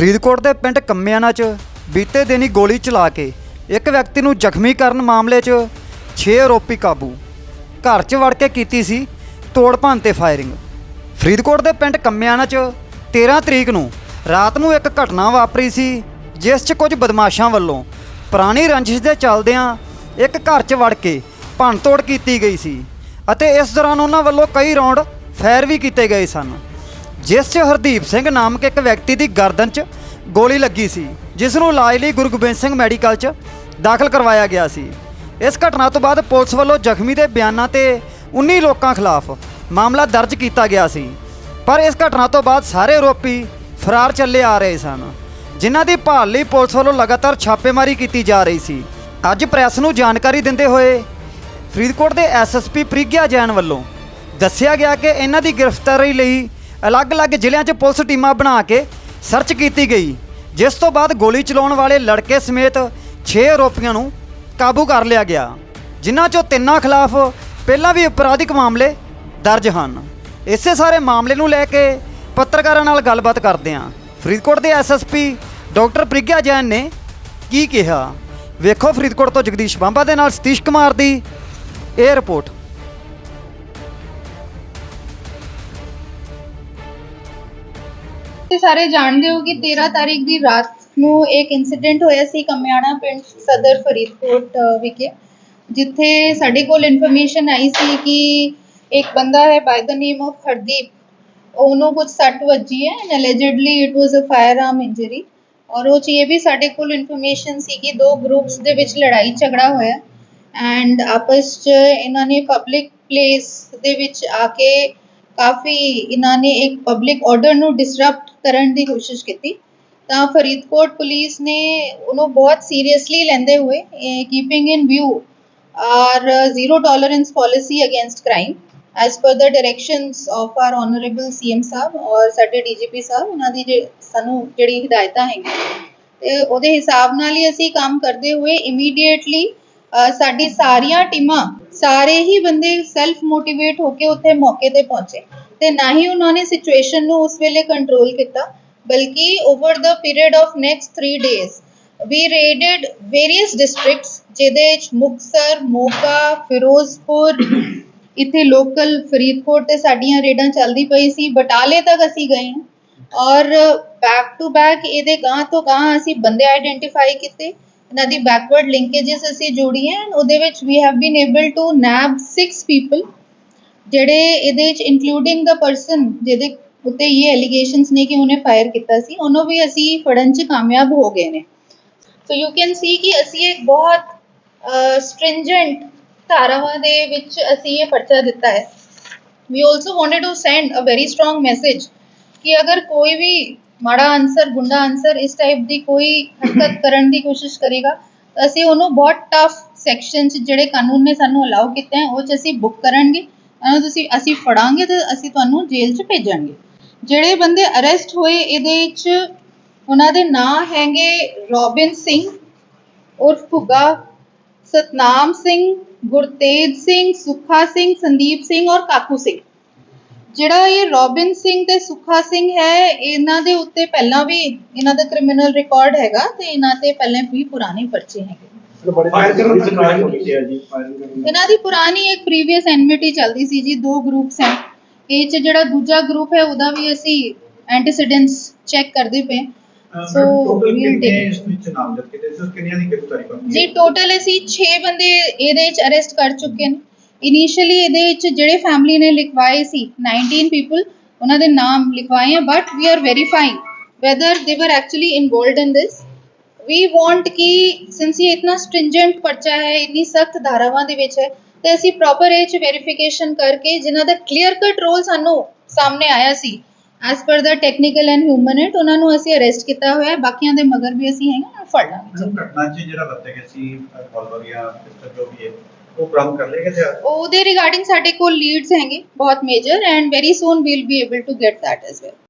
ਫਰੀਦਕੋਟ ਦੇ ਪਿੰਡ ਕੰਮਿਆਣਾ 'ਚ ਬੀਤੇ ਦਿਨੀ ਗੋਲੀ ਚਲਾ ਕੇ ਇੱਕ ਵਿਅਕਤੀ ਨੂੰ ਜ਼ਖਮੀ ਕਰਨ ਮਾਮਲੇ 'ਚ 6 ਆਰੋਪੀ ਕਾਬੂ। ਘਰ 'ਚ ਵੜ ਕੇ ਕੀਤੀ ਸੀ ਤੋੜ ਭੰਨ ਤੇ ਫਾਇਰਿੰਗ। ਫਰੀਦਕੋਟ ਦੇ ਪਿੰਡ ਕੰਮਿਆਣਾ 'ਚ 13 ਤਰੀਕ ਨੂੰ ਰਾਤ ਨੂੰ ਇੱਕ ਘਟਨਾ ਵਾਪਰੀ ਸੀ, ਜਿਸ 'ਚ ਕੁਝ ਬਦਮਾਸ਼ਾਂ ਵੱਲੋਂ ਪੁਰਾਣੀ ਰੰਜਿਸ਼ ਦੇ ਚੱਲਦਿਆਂ ਇੱਕ ਘਰ 'ਚ ਵੜ ਕੇ ਭੰਨ ਤੋੜ ਕੀਤੀ ਗਈ ਸੀ ਅਤੇ ਇਸ ਦੌਰਾਨ ਉਹਨਾਂ ਵੱਲੋਂ ਕਈ ਰੌਂਡ ਫਾਇਰ ਵੀ ਕੀਤੇ ਗਏ ਸਨ। ਜਿਸ 'ਚ ਹਰਦੀਪ ਸਿੰਘ ਨਾਮਕ ਇੱਕ ਵਿਅਕਤੀ ਦੀ ਗਰਦਨ 'ਚ ਗੋਲੀ ਲੱਗੀ ਸੀ, ਜਿਸ ਨੂੰ ਇਲਾਜ ਲਈ ਗੁਰੂ ਗੋਬਿੰਦ ਸਿੰਘ ਮੈਡੀਕਲ 'ਚ ਦਾਖਲ ਕਰਵਾਇਆ ਗਿਆ ਸੀ। ਇਸ ਘਟਨਾ ਤੋਂ ਬਾਅਦ ਪੁਲਿਸ ਵੱਲੋਂ ਜ਼ਖਮੀ ਦੇ ਬਿਆਨਾਂ ਤੇ 19 ਲੋਕਾਂ ਖਿਲਾਫ ਮਾਮਲਾ ਦਰਜ ਕੀਤਾ ਗਿਆ ਸੀ। ਪਰ ਇਸ ਘਟਨਾ ਤੋਂ ਬਾਅਦ ਸਾਰੇ ਆਰੋਪੀ ਫਰਾਰ ਚੱਲੇ ਆ ਰਹੇ ਸਨ, ਜਿਨ੍ਹਾਂ ਦੀ ਭਾਲ ਲਈ ਪੁਲਿਸ ਵੱਲੋਂ ਲਗਾਤਾਰ ਛਾਪੇਮਾਰੀ ਕੀਤੀ ਜਾ ਰਹੀ ਸੀ। ਅੱਜ ਪ੍ਰੈਸ ਨੂੰ ਜਾਣਕਾਰੀ ਦਿੰਦੇ ਹੋਏ ਫਰੀਦਕੋਟ ਦੇ ਐਸਐਸਪੀ ਪ੍ਰੀਗਿਆ ਜੈਨ ਵੱਲੋਂ ਦੱਸਿਆ ਗਿਆ ਕਿ ਇਹਨਾਂ ਦੀ ਗ੍ਰਿਫਤਾਰੀ ਲਈ ਅਲੱਗ-ਅਲੱਗ ਜ਼ਿਲ੍ਹਿਆਂ 'ਚ ਪੁਲਿਸ ਟੀਮਾਂ ਬਣਾ ਕੇ ਸਰਚ ਕੀਤੀ ਗਈ, ਜਿਸ ਤੋਂ ਬਾਅਦ ਗੋਲੀ ਚਲਾਉਣ ਵਾਲੇ ਲੜਕੇ ਸਮੇਤ 6 ਆਰੋਪੀਆਂ ਨੂੰ ਕਾਬੂ ਕਰ ਲਿਆ ਗਿਆ, ਜਿਨ੍ਹਾਂ 'ਚੋਂ ਤਿੰਨਾਂ ਖਿਲਾਫ ਪਹਿਲਾਂ ਵੀ ਅਪਰਾਧਿਕ ਮਾਮਲੇ ਦਰਜ ਹਨ। ਇਸੇ ਸਾਰੇ ਮਾਮਲੇ ਨੂੰ ਲੈ ਕੇ ਪੱਤਰਕਾਰਾਂ ਨਾਲ ਗੱਲਬਾਤ ਕਰਦੇ ਹਾਂ। ਫਰੀਦਕੋਟ ਦੇ ਐਸਐਸਪੀ ਡਾਕਟਰ ਪ੍ਰੀਗਿਆ ਜੈਨ ਨੇ ਕੀ ਕਿਹਾ? ਵੇਖੋ ਫਰੀਦਕੋਟ ਤੋਂ ਜਗਦੀਸ਼ ਬਾਂਬਾ ਦੇ ਨਾਲ ਸਤੀਸ਼ ਕੁਮਾਰ ਦੀ ਇਹ ਰਿਪੋਰਟ। ਤੇ ਸਾਰੇ ਜਾਣਦੇ ਹੋ ਕਿ 13 ਤਾਰੀਖ ਦੀ ਰਾਤ ਨੂੰ ਇੱਕ ਇਨਸੀਡੈਂਟ ਹੋਇਆ ਸੀ ਕਮਿਆਣਾ ਪਿੰਡ ਸਦਰ ਫਰੀਦਕੋਟ ਵਿਖੇ, ਜਿੱਥੇ ਸਾਡੇ ਕੋਲ ਇਨਫੋਰਮੇਸ਼ਨ ਆਈ ਸੀ ਕਿ ਇੱਕ ਬੰਦਾ ਹੈ ਬਾਈ ਦਾ ਨੇਮ ਆਫ ਹਰਦੀਪ। ਉਹਨੂੰ ਕੁਝ ਸੱਟ ਵੱਜੀ ਹੈ and it was a firearm injury ਔਰ ਉਹ 'ਚ ਇਹ ਵੀ ਸਾਡੇ ਕੋਲ ਇਨਫੋਰਮੇਸ਼ਨ ਸੀ ਕਿ ਦੋ ਗਰੁੱਪਸ ਦੇ ਵਿੱਚ ਲੜਾਈ ਝਗੜਾ ਹੋਇਆ। ਐਂਡ ਆਪਸ 'ਚ ਇਹਨਾਂ ਨੇ ਪਬਲਿਕ ਪਲੇਸ ਦੇ ਵਿੱਚ ਆ ਕੇ ਕਾਫੀ ਇਹਨਾਂ ਨੇ ਇੱਕ ਪਬਲਿਕ ਆਰਡਰ ਨੂੰ ਡਿਸਰਪਟ ਕਰਨ ਦੀ ਕੋਸ਼ਿਸ਼ ਕੀਤੀ। ਤਾਂ ਫਰੀਦਕੋਟ ਪੁਲਿਸ ਨੇ ਉਹਨੂੰ ਬਹੁਤ ਸੀਰੀਅਸਲੀ ਲੈਂਦੇ ਹੋਏ keeping in view our zero tolerance policy against crime as per the directions of our honourable CM ਸਾਹਿਬ ਔਰ ਸਾਡੇ ਡੀਜੀਪੀ ਸਾਹਿਬ, ਉਹਨਾਂ ਦੀ ਸਾਨੂੰ ਜਿਹੜੀ ਹਦਾਇਤਾਂ ਹੈਗੀਆਂ। ਤੇ ਉਹਦੇ ਹਿਸਾਬ ਨਾਲ ਹੀ ਅਸੀਂ ਕੰਮ ਕਰਦੇ ਹੋਏ ਇਮੀਡੀਏਟਲੀ ਸਾਡੀ ਸਾਰੀਆਂ ਟੀਮਾਂ ਸਾਰੇ ਹੀ ਬੰਦੇ ਸੈਲਫ ਮੋਟੀਵੇਟ ਹੋ ਕੇ ਉੱਥੇ ਮੌਕੇ ਤੇ ਪਹੁੰਚੇ ਤੇ ਨਾ ਹੀ ਉਹਨਾਂ ਨੇ ਸਿਚੁਏਸ਼ਨ ਨੂੰ ਉਸ ਵੇਲੇ ਕੰਟਰੋਲ ਕੀਤਾ, ਬਲਕਿ over the period of next 3 days we raided various districts, ਜਿਹਦੇ ਵਿੱਚ ਮੁਕਤਸਰ, ਮੋਗਾ, ਫਿਰੋਜ਼ਪੁਰ, ਇੱਥੇ ਲੋਕਲ ਫਰੀਦਕੋਟ ਤੇ ਸਾਡੀਆਂ ਰੇਡਾਂ ਚੱਲਦੀ ਪਈ ਸੀ, ਬਟਾਲੇ ਤੱਕ ਅਸੀਂ ਗਏ ਔਰ ਬੈਕ ਟੂ ਬੈਕ ਇਹਦੇ ਗਾਂ ਤੋਂ ਗਾਂ ਅਸੀਂ ਬੰਦੇ ਆਈਡੈਂਟੀਫਾਈ ਕੀਤੇ ਇਹਨਾਂ ਦੀ ਬੈਕਵਰਡ ਲਿੰਕੇजेस ਅਸੀਂ ਜੋੜੀਆਂ ਉਹਦੇ ਵਿੱਚ we have been able to nab 6 people ਜਿਹੜੇ ਇਹਦੇ ਵਿੱਚ ਇਨਕਲੂਡਿੰਗ ਦਾ ਪਰਸਨ ਜਿਹਦੇ ਉੱਤੇ ਇਹ ਐਲੀਗੇਸ਼ਨਸ ਨੇ ਕਿ ਉਹਨੇ ਫਾਇਰ ਕੀਤਾ ਸੀ, ਉਹਨੂੰ ਵੀ ਅਸੀਂ ਫੜਨ 'ਚ ਕਾਮਯਾਬ ਹੋ ਗਏ ਨੇ। ਸੋ ਯੂ ਕੈਨ ਸੀ ਕਿ ਅਸੀਂ ਇੱਕ ਬਹੁਤ ਸਟ੍ਰਿੰਜੈਂਟ ਧਾਰਾਵਾਂ ਦੇ ਵਿੱਚ ਅਸੀਂ ਇਹ ਪਰਚਾ ਦਿੱਤਾ ਹੈ। We also wanted to send a very strong message ਕਿ ਅਗਰ ਕੋਈ ਵੀ ਮਾੜਾ ਆਨਸਰ ਗੁੰਡਾ ਆਨਸਰ ਇਸ ਟਾਈਪ ਦੀ ਕੋਈ ਹਰਕਤ ਕਰਨ ਦੀ ਕੋਸ਼ਿਸ਼ ਕਰੇਗਾ। ਅਸੀਂ ਉਹਨੂੰ ਬਹੁਤ ਟਫ ਸੈਕਸ਼ਨ 'ਚ ਜਿਹੜੇ ਕਾਨੂੰਨ ਨੇ ਸਾਨੂੰ ਅਲਾਉ ਕੀਤੇ ਹੈ ਉਹ 'ਚ ਅਸੀਂ ਬੁੱਕ ਕਰਾਂਗੇ ਉਹਨੂੰ ਤੁਸੀਂ, ਅਸੀਂ ਫੜਾਂਗੇ ਤੇ ਅਸੀਂ ਤੁਹਾਨੂੰ ਜੇਲ੍ਹ 'ਚ ਭੇਜਾਂਗੇ। ਜਿਹੜੇ ਬੰਦੇ ਅਰੈਸਟ ਹੋਏ, ਇਹਦੇ ਚ ਉਹਨਾਂ ਦੇ ਨਾਂ ਹੈਗੇ ਰੋਬਿਨ ਸਿੰਘ, ਉਰਫ ਭੁੱਗਾ, ਸਤਨਾਮ ਸਿੰਘ, ਗੁਰਤੇਜ ਸਿੰਘ, ਸੁਖਾ ਸਿੰਘ, ਸੰਦੀਪ ਸਿੰਘ ਔਰ ਕਾਕੂ ਸਿੰਘ। ਜਿਹੜਾ ਇਹ ਰੋਬਿਨ ਸਿੰਘ ਤੇ ਸੁੱਖਾ ਸਿੰਘ ਹੈ ਇਹਨਾਂ ਦੇ ਉੱਤੇ ਪਹਿਲਾਂ ਵੀ ਇਹਨਾਂ ਦਾ ਕ੍ਰਿਮੀਨਲ ਰਿਕਾਰਡ ਹੈਗਾ ਤੇ ਇਹਨਾਂ ਤੇ ਪਹਿਲਾਂ ਵੀ ਪੁਰਾਣੇ ਪਰਚੇ ਹੈਗੇ। ਫਾਇਰ ਕਰਨ ਦੀ ਕਾਰਨ ਕੀਤੀ ਹੈ ਜੀ? ਫਾਇਰਿੰਗ ਕਰਨ ਦੀ ਇਹਨਾਂ ਦੀ ਪੁਰਾਣੀ ਇੱਕ ਪ੍ਰੀਵੀਅਸ ਐਨਮਿਟੀ ਚੱਲਦੀ ਸੀ ਜੀ ਦੋ ਗਰੁੱਪਸ ਹੈ ਇਹ ਚ ਜਿਹੜਾ ਦੂਜਾ ਗਰੁੱਪ ਹੈ ਉਹਦਾ ਵੀ ਅਸੀਂ ਐਂਟੀਸੀਡੈਂਟਸ ਚੈੱਕ ਕਰਦੇ ਪਏ। ਸੋ ਇਸ ਵਿੱਚ ਕੀਤੇ ਕਿੰਨੀਆਂ ਦੀ ਗ੍ਰਿਫਤਾਰੀ ਜੀ ਟੋਟਲ ਅਸੀਂ 6 ਬੰਦੇ ਇਹਦੇ ਵਿੱਚ ਅਰੈਸਟ ਕਰ ਚੁੱਕੇ ਨੇ। ਇਨੀਸ਼ੀਅਲੀ ਇਹਦੇ ਵਿੱਚ ਜਿਹੜੇ ਫੈਮਿਲੀ ਨੇ ਲਿਖਵਾਏ ਸੀ 19 ਪੀਪਲ ਉਹਨਾਂ ਦੇ ਨਾਮ ਲਿਖਵਾਏ ਆ but we are verifying whether they were actually involved in this. We want ਕਿ since ਇਹ ਇਤਨਾ stringent ਪਰਚਾ ਹੈ, ਇੰਨੀ ਸਖਤ ਧਾਰਾਵਾਂ ਦੇ ਵਿੱਚ ਹੈ, ਤੇ ਅਸੀਂ ਪ੍ਰੋਪਰ ਇਹ ਚ ਵੈਰੀਫਿਕੇਸ਼ਨ ਕਰਕੇ ਜਿਨ੍ਹਾਂ ਦਾ ਕਲੀਅਰ ਕਟ ਰੋਲ ਸਾਨੂੰ ਸਾਹਮਣੇ ਆਇਆ ਸੀ as per the technical and human it ਉਹਨਾਂ ਨੂੰ ਅਸੀਂ ਅਰੈਸਟ ਕੀਤਾ ਹੋਇਆ ਹੈ ਬਾਕੀਆਂ ਦੇ ਮਗਰ ਵੀ ਅਸੀਂ ਹੈਗੇ ਨਾ ਫੜ ਲਾਂਗੇ ਘਟਨਾ 'ਚ ਜਿਹੜਾ ਵਰਤੇ ਗਏ ਸੀ ਰਿਵਾਲਵਰ ਜਾਂ ਪਿਸਟਲ ਜੋ ਵੀ ਹੈ ਉਹ ਬਰਾਮਦ ਕਰ ਲਏ ਗਏ ਤੇ ਉਹਦੇ ਰਿਗਾਰਡਿੰਗ ਸਾਡੇ ਕੋਲ ਲੀਡਸ ਹੈਗੇ, ਬਹੁਤ major and very soon we'll be able to get that as well.